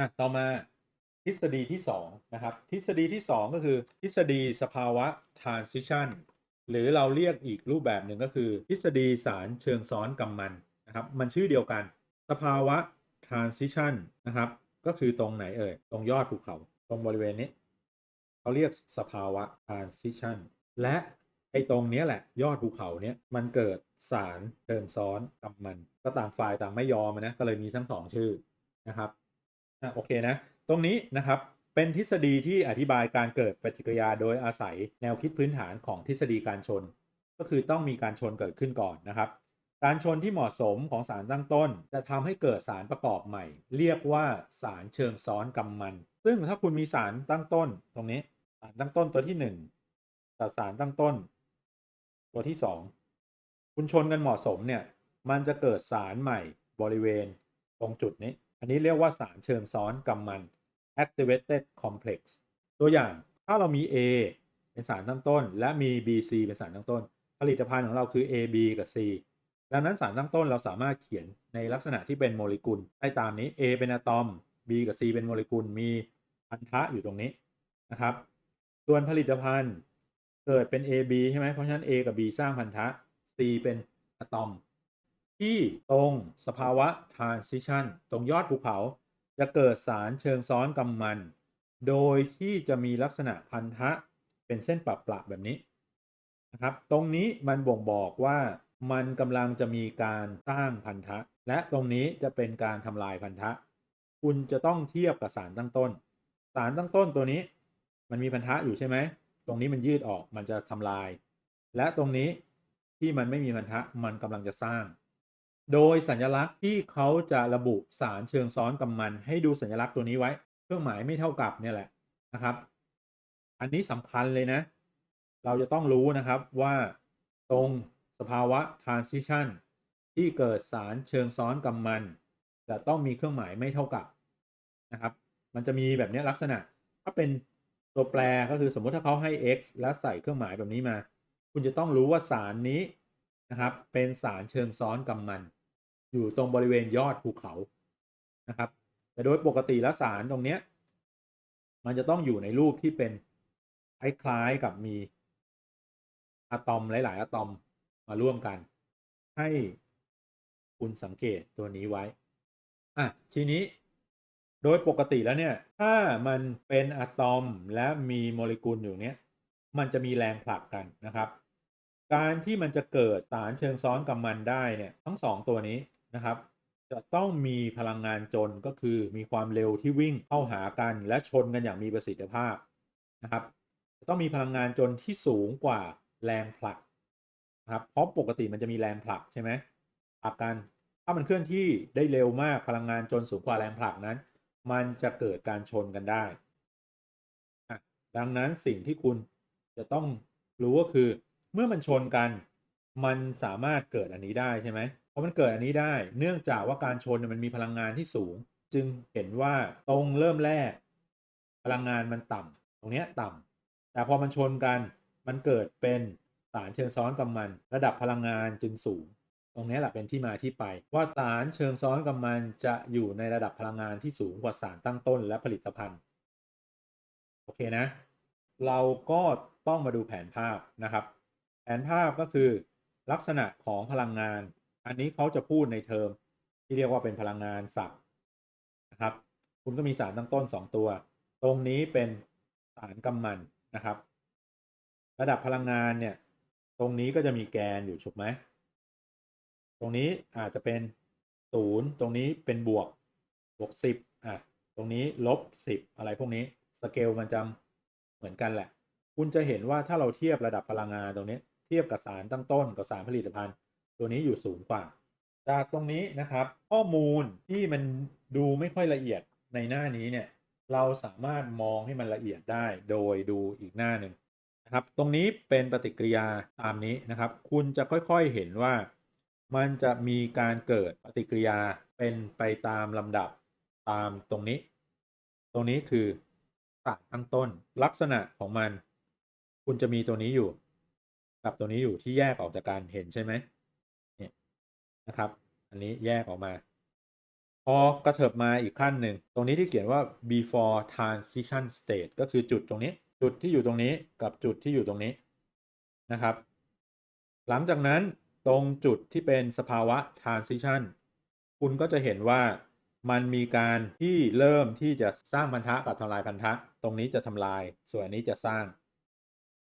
อะต่อมาทฤษฎีที่สองนะครับทฤษฎีที่สองก็คือ ทฤษฎีสภาวะ transition หรือเราเรียกอีกรูปแบบหนึ่งก็คือ ทฤษฎีสารเชิงซ้อนกำมันนะครับมันชื่อเดียวกัน สภาวะ transition นะครับก็คือตรงไหนเอ่ยตรงยอดภูเขา ตรงบริเวณนี้เขาเรียกสภาวะ transition และไอ้ตรงนี้แหละยอดภูเขาเนี้ยมันเกิดสารเชิงซ้อนกำมัน ก็ต่างฝ่ายต่างไม่ยอมนะก็เลยมีทั้งสองชื่อนะครับ โอเคนะ ตรงนี้นะครับเป็นทฤษฎีที่อธิบายการเกิดปฏิกิริยาโดยอาศัยแนวคิดพื้นฐานของทฤษฎีการชน ก็คือต้องมีการชนเกิดขึ้นก่อนนะครับ การชนที่เหมาะสมของสารตั้งต้น จะทำให้เกิดสารประกอบใหม่ เรียกว่าสารเชิงซ้อนกำมัน ซึ่งถ้าคุณมีสารตั้งต้น ตรงนี้สารตั้งต้นตัวที่1กับสารตั้งต้น ตัวที่ 2 คุณชนกันเหมาะสมเนี่ยมันจะเกิดสารใหม่บริเวณตรงจุดนี้ อันนี้เรียกว่าสารเชิงซ้อนกำมัน activated complex ตัวอย่างถ้าเรามี A เป็นสารตั้งต้น และมี BC เป็นสารตั้งต้น ผลิตภัณฑ์ของเราคือ AB กับ C ดังนั้นสารตั้งต้นเราสามารถเขียนในลักษณะที่เป็นโมเลกุลได้ตามนี้ A เป็นอะตอม B กับ C เป็นโมเลกุลมีพันธะอยู่ตรงนี้นะครับ ส่วนผลิตภัณฑ์เกิดเป็น AB ใช่ไหมเพราะฉะนั้น A กับ B สร้างพันธะ C เป็นอะตอม ที่ตรงสภาวะ transition ตรงยอดภูเขา จะเกิดสารเชิงซ้อนกำมัน โดยที่จะมีลักษณะพันธะเป็นเส้นปรับๆแบบนี้นะครับ ตรงนี้มันบ่งบอกว่ามันกำลังจะมีการสร้างพันธะ และตรงนี้จะเป็นการทำลายพันธะ คุณจะต้องเทียบกับสารตั้งต้น สารตั้งต้นตัวนี้ มันมีพันธะอยู่ใช่ไหม ตรงนี้มันยืดออกมันจะทำลาย และตรงนี้ที่มันไม่มีพันธะมันกำลังจะสร้าง โดยสัญลักษณ์ที่เขาจะระบุสารเชิงซ้อนกำมัน ให้ดูสัญลักษณ์ตัวนี้ไว้ เครื่องหมายไม่เท่ากับเนี่ยแหละนะครับ อันนี้สำคัญเลยนะ เราจะต้องรู้นะครับว่าตรงสภาวะ transition ที่เกิดสารเชิงซ้อนกำมัน จะต้องมีเครื่องหมายไม่เท่ากับนะครับ มันจะมีแบบนี้ลักษณะ ถ้าเป็นตัวแปรก็คือสมมติถ้าเขาให้ x แล้วใส่เครื่องหมายแบบนี้มา คุณจะต้องรู้ว่าสารนี้นะครับ เป็นสารเชิงซ้อนกำมัน อยู่ตรงบริเวณยอดภูเขานะครับ แต่โดยปกติแล้วสารตรงเนี้ยมันจะต้องอยู่ในรูปที่เป็นคล้ายๆกับมีอะตอมหลาย ๆอะตอมมาร่วมกัน ให้คุณสังเกตตัวนี้ไว้อะทีนี้โดยปกติแล้วเนี่ยถ้ามันเป็นอะตอมและมีโมเลกุลอยู่เนี้ยมันจะมีแรงผลักกันนะครับ การที่มันจะเกิดสารเชิงซ้อนกำมันได้เนี่ยทั้งสองตัวนี้ นะครับ จะต้องมีพลังงานจนก็คือมีความเร็วที่วิ่งเข้าหากันและชนกันอย่างมีประสิทธิภาพนะครับจะต้องมีพลังงานจนที่สูงกว่าแรงผลักนะครับเพราะปกติมันจะมีแรงผลักใช่ไหมผลักกันถ้ามันเคลื่อนที่ได้เร็วมากพลังงานจนสูงกว่าแรงผลักนั้น มันจะเกิดการชนกันได้ ดังนั้นสิ่งที่คุณจะต้องรู้ก็คือ เมื่อมันชนกัน มันสามารถเกิดอันนี้ได้ใช่ไหม เพราะมันเกิดอันนี้ได้ เนื่องจากว่าการชนมันมีพลังงานที่สูง จึงเห็นว่าตรงเริ่มแรก พลังงานมันต่ำตรงเนี้ยต่ำแต่พอมันชนกันมันเกิดเป็นสารเชิงซ้อนกำมัน ระดับพลังงานจึงสูง ตรงนี้แหละเป็นที่มาที่ไป ว่าสารเชิงซ้อนกำมันจะอยู่ในระดับพลังงานที่สูงกว่าสารตั้งต้นและผลิตภัณฑ์โอเคนะ เราก็ต้องมาดูแผนภาพนะครับ แผนภาพก็คือลักษณะของพลังงาน อันนี้เขาจะพูดในเทอมที่เรียกว่าเป็นพลังงานศัพท์นะครับ คุณก็มีสารตั้งต้น 2 ตัว ตรงนี้เป็นสารกำมันนะครับ ระดับพลังงานเนี่ย ตรงนี้ก็จะมีแกนอยู่ถูกไหมตรงนี้อาจจะเป็นศูนย์ตรงนี้เป็นบวกบวกสิบอะตรงนี้ลบสิบอะไรพวกนี้สเกลมันจะเหมือนกันแหละ คุณจะเห็นว่าถ้าเราเทียบระดับพลังงานตรงนี้ เทียบกับสารตั้งต้นกับสารผลิตภัณฑ์ ตัวนี้อยู่สูงกว่า จากตรงนี้นะครับ ข้อมูลที่มันดูไม่ค่อยละเอียดในหน้านี้เนี่ย เราสามารถมองให้มันละเอียดได้โดยดูอีกหน้าหนึ่งนะครับ ตรงนี้เป็นปฏิกิริยาตามนี้นะครับ คุณจะค่อยๆเห็นว่า มันจะมีการเกิดปฏิกิริยาเป็นไปตามลำดับตามตรงนี้ ตรงนี้คือสารตั้งต้นลักษณะของมัน คุณจะมีตัวนี้อยู่ กับตัวนี้อยู่ที่แยกออกจากกันเห็นใช่ไหม นะครับ อันนี้แยกออกมา พอกระเถิบมาอีกขั้นหนึ่ง ตรงนี้ที่เขียนว่า before transition state ก็คือจุดตรงนี้ จุดที่อยู่ตรงนี้กับจุดที่อยู่ตรงนี้นะครับ หลังจากนั้นตรงจุดที่เป็นสภาวะ transition คุณก็จะเห็นว่ามันมีการที่เริ่มที่จะสร้างพันธะกับทำลายพันธะ ตรงนี้จะทำลาย ส่วนนี้จะสร้าง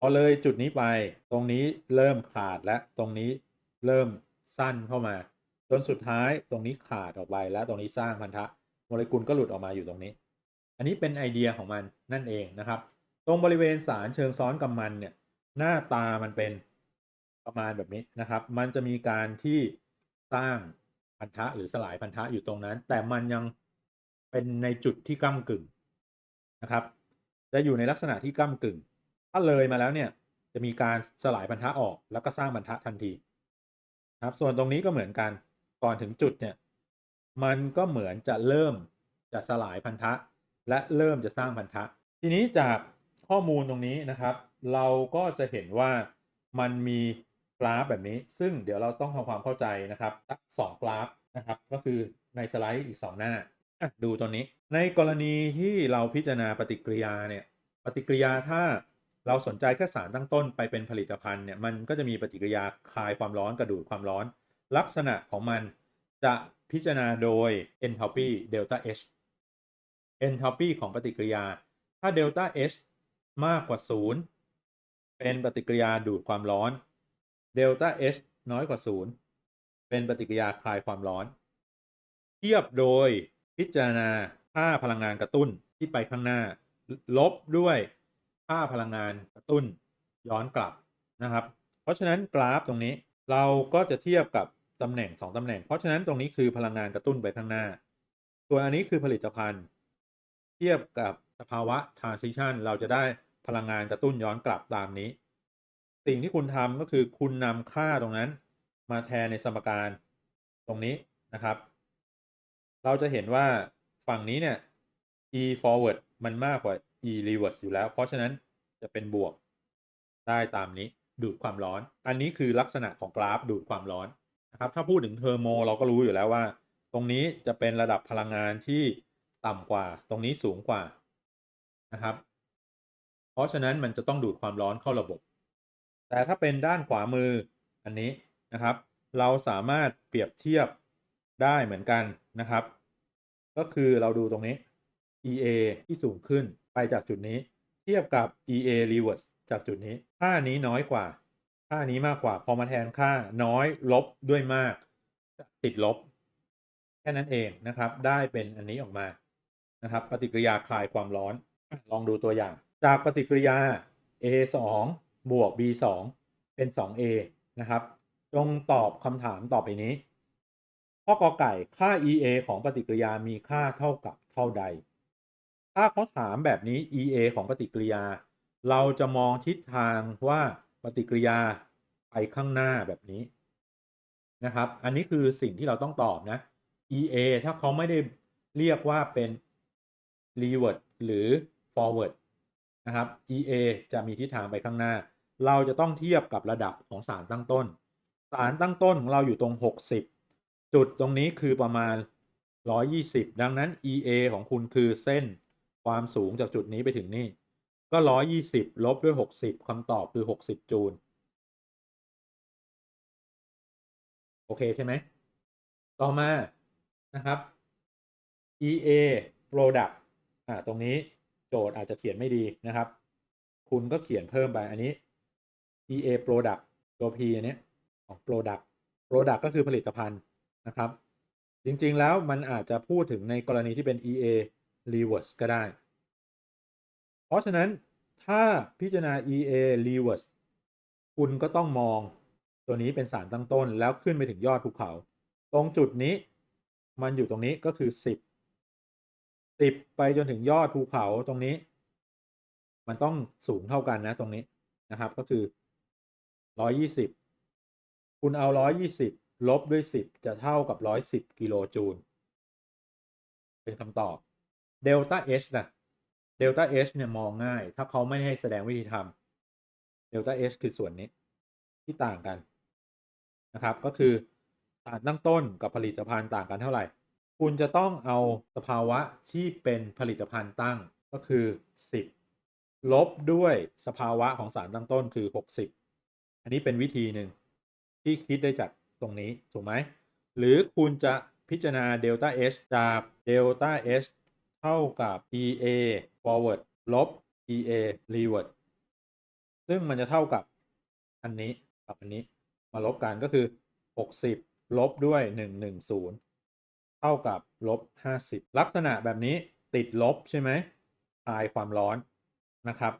พอเลยจุดนี้ไป ตรงนี้เริ่มขาดและตรงนี้เริ่มสั้นเข้ามา นสุดท้ายตรงนี้ขาดออกไปแล้วตรงนี้สร้างพันธะโมเลกุลก็หลุดออกมาอยู่ตรงนี้ อันนี้เป็นไอเดียของมันนั่นเองนะครับ ตรงบริเวณสารเชิงซ้อนกำมันเนี่ยหน้าตามันเป็นประมาณแบบนี้นะครับ มันจะมีการที่สร้างพันธะหรือสลายพันธะอยู่ตรงนั้น แต่มันยังเป็นในจุดที่ก้ากึ่งนะครับ จะอยู่ในลักษณะที่ก้ากึ่ง ถ้าเลยมาแล้วเนี่ยจะมีการสลายพันธะออกแล้วก็สร้างพันธะทันทีครับ ส่วนตรงนี้ก็เหมือนกัน ก่อนถึงจุดเนี่ยมันก็เหมือนจะเริ่มจะสลายพันธะ และเริ่มจะสร้างพันธะ ทีนี้จากข้อมูลตรงนี้นะครับ เราก็จะเห็นว่ามันมีกราฟแบบนี้ ซึ่งเดี๋ยวเราต้องทำความเข้าใจนะครับสองกราฟนะครับ ก็คือในสไลด์อีก 2 หน้าดูตัวนี้ ในกรณีที่เราพิจารณาปฏิกิริยาเนี่ยปฏิกิริยาถ้าเราสนใจแค่สารตั้งต้นไปเป็นผลิตภัณฑ์เนี่ยมันก็จะมีปฏิกิริยาคายความร้อนกระดูดความร้อน ลักษณะของมันจะพิจารณาโดย enthalpy delta H enthalpy ของปฏิกิริยา ถ้า delta H มากกว่า 0 เป็นปฏิกิริยาดูดความร้อน delta H น้อยกว่า 0 เป็นปฏิกิริยาคลายความร้อน เทียบโดยพิจารณาค่าพลังงานกระตุ้นที่ไปข้างหน้า ลบด้วยค่าพลังงานกระตุ้นย้อนกลับนะครับ เพราะฉะนั้นกราฟตรงนี้ เราก็จะเทียบกับตำแหน่ง 2ตำแหน่ง เพราะฉะนั้นตรงนี้คือพลังงานกระตุ้นไปข้างหน้า ส่วนอันนี้คือผลิตภัณฑ์ เทียบกับสภาวะ transition เราจะได้พลังงานกระตุ้นย้อนกลับตามนี้ สิ่งที่คุณทำก็คือคุณนำค่าตรงนั้นมาแทนในสมการตรงนี้นะครับ เราจะเห็นว่าฝั่งนี้เนี่ย e forward มันมากกว่า e reverse อยู่แล้ว เพราะฉะนั้นจะเป็นบวกได้ตามนี้ ดูดความร้อน อันนี้คือลักษณะของกราฟดูดความร้อนนะครับ ถ้าพูดถึงเทอร์โมเราก็รู้อยู่แล้วว่า ตรงนี้จะเป็นระดับพลังงานที่ต่ำกว่า ตรงนี้สูงกว่านะครับ เพราะฉะนั้นมันจะต้องดูดความร้อนเข้าระบบ แต่ถ้าเป็นด้านขวามืออันนี้นะครับ เราสามารถเปรียบเทียบได้เหมือนกันนะครับ ก็คือเราดูตรงนี้ EA ที่สูงขึ้นไปจากจุดนี้ เทียบกับ EA reverse จากจุดนี้ ค่านี้น้อยกว่า ค่านี้มากกว่า พอมาแทนค่าน้อยลบด้วยมาก ติดลบ แค่นั้นเองนะครับ ได้เป็นอันนี้ออกมานะครับ ปฏิกิริยาคลายความร้อน ลองดูตัวอย่าง จากปฏิกิริยา A 2บวก B 2เป็น 2A นะครับ จงตอบคำถามต่อไปนี้ ข้อกอไก่ค่า EA ของปฏิกิริยามีค่าเท่ากับเท่าใด ถ้าเขาถามแบบนี้ EA ของปฏิกิริยา เราจะมองทิศทางว่าปฏิกิริยาไปข้างหน้าแบบนี้นะครับ อันนี้คือสิ่งที่เราต้องตอบนะ EA ถ้าเขาไม่ได้เรียกว่าเป็น revert หรือ forward นะครับ EA จะมีทิศทางไปข้างหน้า เราจะต้องเทียบกับระดับของสารตั้งต้น สารตั้งต้นของเราอยู่ตรง 60 จุดตรงนี้คือประมาณ 120 ดังนั้น EA ของคุณคือเส้นความสูงจากจุดนี้ไปถึงนี่ ก็120ลบด้วย60คำตอบคือ60จูล โอเคใช่ไหม ต่อมานะครับ EA product อ่าตรงนี้โจทย์อาจจะเขียนไม่ดีนะครับ คุณก็เขียนเพิ่มไปอันนี้ EA product ตัว P อันนี้ของ product product ก็คือผลิตภัณฑ์นะครับ จริงๆแล้วมันอาจจะพูดถึงในกรณีที่เป็น EA reverse ก็ได้ เพราะฉะนั้น ถ้าพิจารณา EA reverse คุณก็ต้องมองตัวนี้เป็นสารตั้งต้นแล้วขึ้นไปถึงยอดภูเขา ตรงจุดนี้มันอยู่ตรงนี้ก็คือ 10 10 ไปจนถึงยอดภูเขาตรงนี้ มันต้องสูงเท่ากันนะตรงนี้นะครับก็คือ 120 คุณเอา 120 ลบด้วย 10 จะเท่ากับ 110 กิโลจูล เป็นคำตอบเดลต้า H นะ เดลต้า H เนี่ยมองง่าย ถ้าเขาไม่ให้แสดงวิธีทำเดลต้า H คือส่วนนี้ที่ต่างกันนะครับ ก็คือสารตั้งต้นกับผลิตภัณฑ์ต่างกันเท่าไหร่ คุณจะต้องเอาสภาวะที่เป็นผลิตภัณฑ์ตั้งก็คือ 10 ลบด้วยสภาวะของสารตั้งต้นคือ 60 อันนี้เป็นวิธีหนึ่งที่คิดได้จากตรงนี้ ถูกไหม หรือคุณจะพิจารณาเดลต้า H จากเดลต้า H เท่ากับ EA forward ลบ EA reward ซึ่งมันจะเท่ากับอันนี้กับอันนี้มาลบกันก็คือ 60 ลบด้วย 110 เท่ากับลบ 50 ลักษณะแบบนี้ติดลบใช่ไหมคลายความร้อนนะครับ